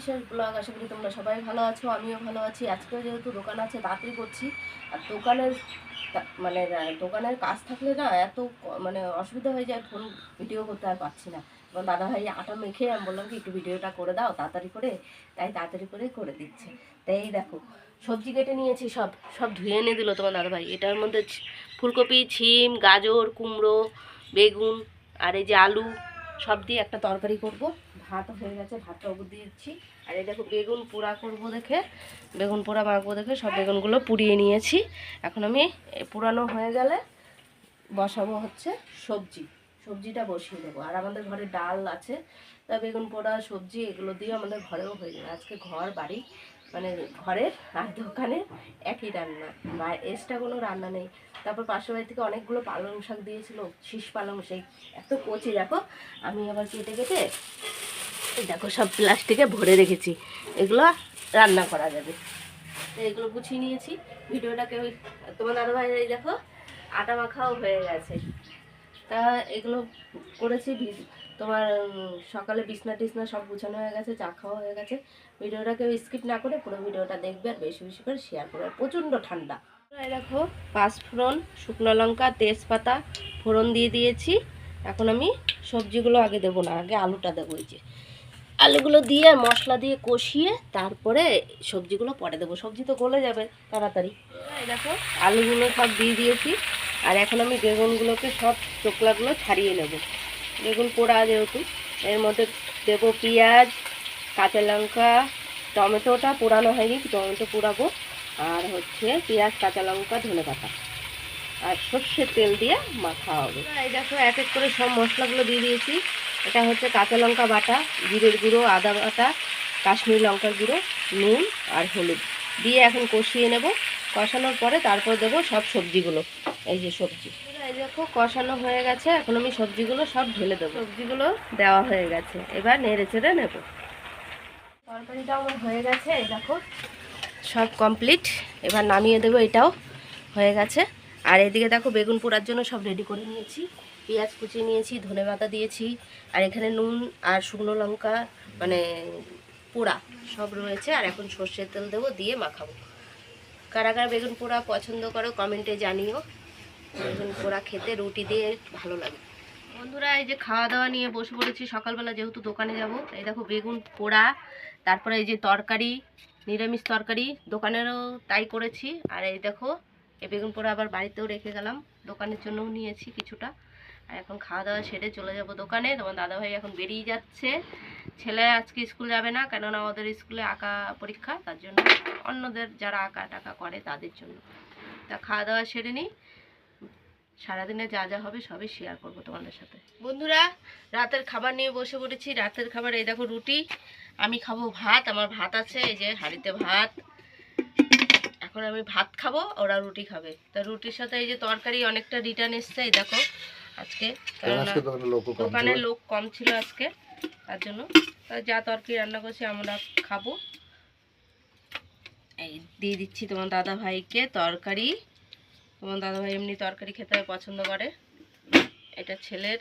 বিশ্বাস ব্লগ আশা করি তোমরা সবাই ভালো আছো, আমিও ভালো আছি। আজকেও যেহেতু দোকান আছে তাড়াতাড়ি করছি। আর দোকানের মানে দোকানের কাজ থাকলে না এত মানে অসুবিধা হয়ে যায় ফোন ভিডিও করতে আর পারছি না। এবং দাদা ভাই আটা মেখে, আমি বললাম কি, একটু ভিডিওটা করে দাও, তাড়াতাড়ি করে, তাই তাড়াতাড়ি করে করে দিচ্ছে। তাই এই দেখো, সবজি কেটে নিয়েছি সব সব ধুয়ে এনে দিল তোমার দাদা ভাই এটার মধ্যে ফুলকপি, ছিম, গাজর, কুমড়ো, বেগুন, আর এই যে আলু সব দিয়ে একটা তরকারি করব। ভাত হয়ে গেছে, ভাতটা উপর দিয়েছি আর এই দেখো বেগুন পোড়া করব দেখে। বেগুন পোড়া মাখবো দেখে, সব বেগুনগুলো পুড়িয়ে নিয়েছি। এখন আমি পুরানো হয়ে গেলে বসাবো হচ্ছে সবজি। সবজিটা বসিয়ে দেবো। আর আমাদের ঘরে ডাল আছে। তা বেগুন পোড়া, সবজি এগুলো দিয়ে আমাদের ঘরেও হয়ে যাবে। আজকে ঘর, বাড়ি। মানে ঘরের আর দোকানে একই রান্না। বা এক্সট্রা কোনো রান্না নেই। তারপর পাশের বাড়ি থেকে অনেকগুলো পালং শাক দিয়েছিল, শীষ পালং শাক এত কচি, দেখো। আমি আবার কেটে কেটে দেখো সব প্লাস্টিকে ভরে রেখেছি। এগুলো রান্না করা যাবে। এগুলো গুছিয়ে নিয়েছি। ভিডিওটাকে ওই তোমার দাদা ভাই দেখো, আটা মাখাও হয়ে গেছে। তা এগুলো করেছি তোমার সকালে বিছনা টিছনা সব গুছানো হয়ে গেছে, চা খাওয়া হয়ে গেছে। ভিডিওটাকে স্কিপ না করে পুরো ভিডিওটা দেখবে আর বেশি বেশি করে শেয়ার করবে। প্রচণ্ড ঠান্ডা। দেখো পাঁচফোড়ন শুকনো লঙ্কা, তেজপাতা ফোড়ন দিয়ে দিয়েছি। এখন আমি সবজিগুলো আগে দেবো না, আগে আলুটা দেবো এই যে। আলুগুলো দিয়ে মশলা দিয়ে কষিয়ে তারপরে সবজিগুলো পরে দেবো। সবজি তো গলে যাবে তাড়াতাড়ি। দেখো, আলুগুলো সব দিয়ে দিয়েছি। আর এখন আমি বেগুনগুলোকে সব চোকলাগুলো ছাড়িয়ে নেব। বেগুন পোড়া যেহেতু এর মধ্যে দেবো পেঁয়াজ, কাঁচা লঙ্কা, টমেটোটা পোড়ানো হয়নি টমেটো পোড়াবো। আর হচ্ছে পেঁয়াজ, কাঁচা লঙ্কা, ধনে পাতা। আর সর্ষের তেল দিয়ে মাখা হবে। এই দেখো, এক এক করে সব মশলাগুলো দিয়ে দিয়েছি। এটা হচ্ছে কাঁচা লঙ্কা বাটা, জিরের গুঁড়ো, আদা বাটা, কাশ্মীরি লঙ্কার গুঁড়ো, নুন আর হলুদ। দিয়ে এখন কষিয়ে নেব। কষানোর পরে তারপর দেবো সব সবজিগুলো। এই যে সবজি। এই দেখো কষানো হয়ে গেছে। এখন আমি সবজিগুলো সব ঢেলে দেবো। সবজিগুলো? দেওয়া হয়ে গেছে। এবার নেড়ে চেড়ে নেব। তরকারিটা আমার হয়ে গেছে এই দেখো। সব কমপ্লিট এবার নামিয়ে দেবো এটাও হয়ে গেছে। আর এদিকে দেখো বেগুন পোড়ার জন্য সব রেডি করে নিয়েছি। পেঁয়াজ কুচিয়ে নিয়েছি ধনে পাতা দিয়েছি আর এখানে নুন আর শুকনো লঙ্কা মানে পোড়া সব রয়েছে। আর এখন সর্ষের তেল দেবো দিয়ে মাখাবো। কারা কারা বেগুন পোড়া পছন্দ করো কমেন্টে জানিও। পোড়া খেতে রুটি দিয়ে ভালো লাগে। বন্ধুরা, এই যে খাওয়া দাওয়া নিয়ে বসে পড়েছি সকালবেলা, যেহেতু দোকানে যাব, এই দেখো বেগুন পোড়া, তারপরে এই যে তরকারি, নিরামিষ তরকারি, দোকানেরও তাই করেছি। আর এই দেখো, এই বেগুন পোড়া আবার বাড়িতেও রেখে গেলাম, দোকানের জন্যও নিয়েছি কিছুটা। আর এখন খাওয়া দাওয়া সেরে চলে যাব দোকানে, তোমার দাদাভাই এখন বেরিয়ে যাচ্ছে। ছেলে আজকে স্কুল যাবে না, কেননা ওদের স্কুলে আঁকা পরীক্ষা, তার জন্য অন্যদের যারা আঁকা টাকা করে, তাদের জন্য। তা খাওয়া দাওয়া সেরে নিই। সারাদিনে যা যা হবে সবই শেয়ার করব তোমাদের সাথে। বন্ধুরা রাতের খাবার নিয়ে বসে পড়েছি। রাতের খাবার এই দেখো রুটি। আমি খাব ভাত আমার ভাত আছে এই যে হাঁড়িতে ভাত। এখন আমি ভাত খাব ওরা রুটি খাবে। তা রুটির সাথে এই যে তরকারি অনেকটা রিটার্ন এসছে এই দেখো আজকে। কেননা দোকানে লোক কম ছিল। আজকে তার জন্য। তা যা তরকারি রান্না করছি আমরা খাব। এই দিয়ে দিচ্ছি তোমার দাদা ভাইকে তরকারি। তোমার দাদা ভাই এমনি তরকারি খেতে পছন্দ করে। এটা ছেলের।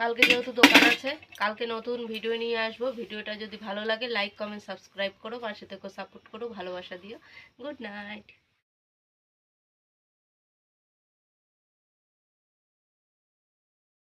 কালকে যেহেতু দোকান আছে, কালকে নতুন ভিডিও নিয়ে আসব। ভিডিওটা যদি ভালো লাগে লাইক কমেন্ট সাবস্ক্রাইব করো, পাশে থেকে সাপোর্ট করো, ভালোবাসা দিও। Good night